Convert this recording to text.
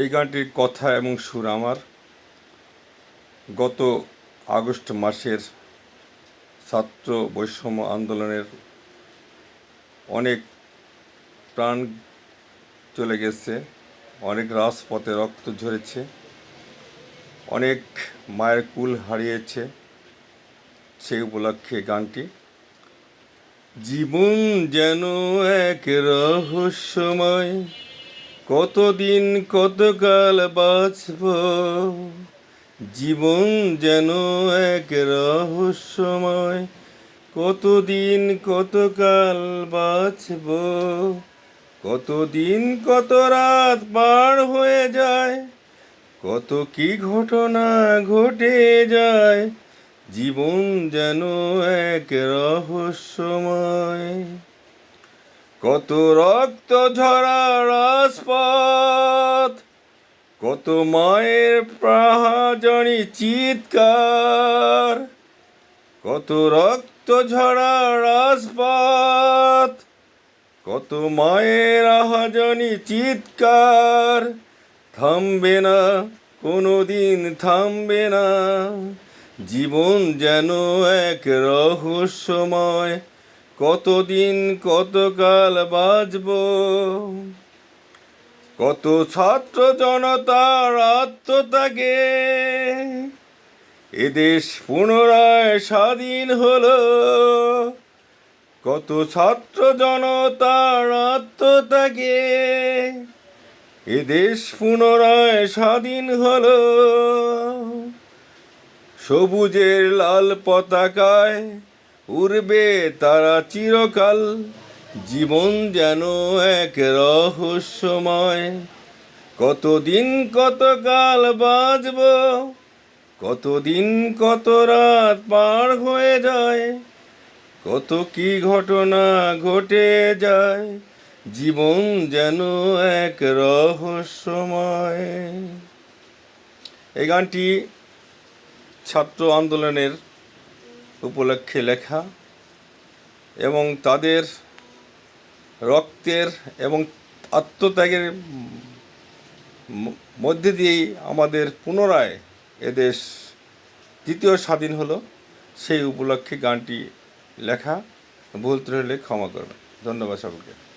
এই গানটির কথা এবং সুর আমার। গত আগস্ট মাসের ছাত্র বৈষম্য আন্দোলনের অনেক প্রাণ চলে গেছে, অনেক রাজপথে রক্ত ঝরেছে, অনেক মায়ের কুল হারিয়েছে সেই উপলক্ষে গানটি। জীবন যেন এক রহস্যময় কতদিন কতকাল বাঁচব? জীবন যেন এক রহস্যময়। কতদিন কতকাল বাঁচব? কতদিন কত রাত পার হয়ে যায়? কত কি ঘটনা ঘটে যায়? জীবন যেন এক রহস্যময়। কত রক্ত ঝরা রাজপথ, কত মায়ের প্রাহাজনী চিৎকার, কত রক্ত ঝরা রাজপথ, কত মায়ের আহাজনী চিৎকার, থামবে না কোনো দিন থামবে না। জীবন যেন এক রহস্যময় কতদিন কতকাল বাঁচব কত ছাত্র জনতার আত্মত্যাগে? এদেশ পুনরায় স্বাধীন হলো। কত ছাত্র জনতার আত্মত্যাগে? এদেশ পুনরায় স্বাধীন হলো। সবুজের লাল পতাকায় উড়বে তারা চিরকাল। জীবন যেন এক রহস্যময়। কতদিন কতকাল বাঁচব কতদিন কত রাত পার হয়ে যায়, কত কি ঘটনা ঘটে যায়, জীবন যেন এক রহস্যময়। এই গানটি ছাত্র আন্দোলনের উপলক্ষে লেখা এবং তাদের রক্তের এবং আত্মত্যাগের মধ্যে দিয়েই আমাদের পুনরায় এদেশ দ্বিতীয় স্বাধীন হলো। সেই উপলক্ষে গানটি লেখা, ভুল হলে ক্ষমা করবেন। ধন্যবাদ সকলকে।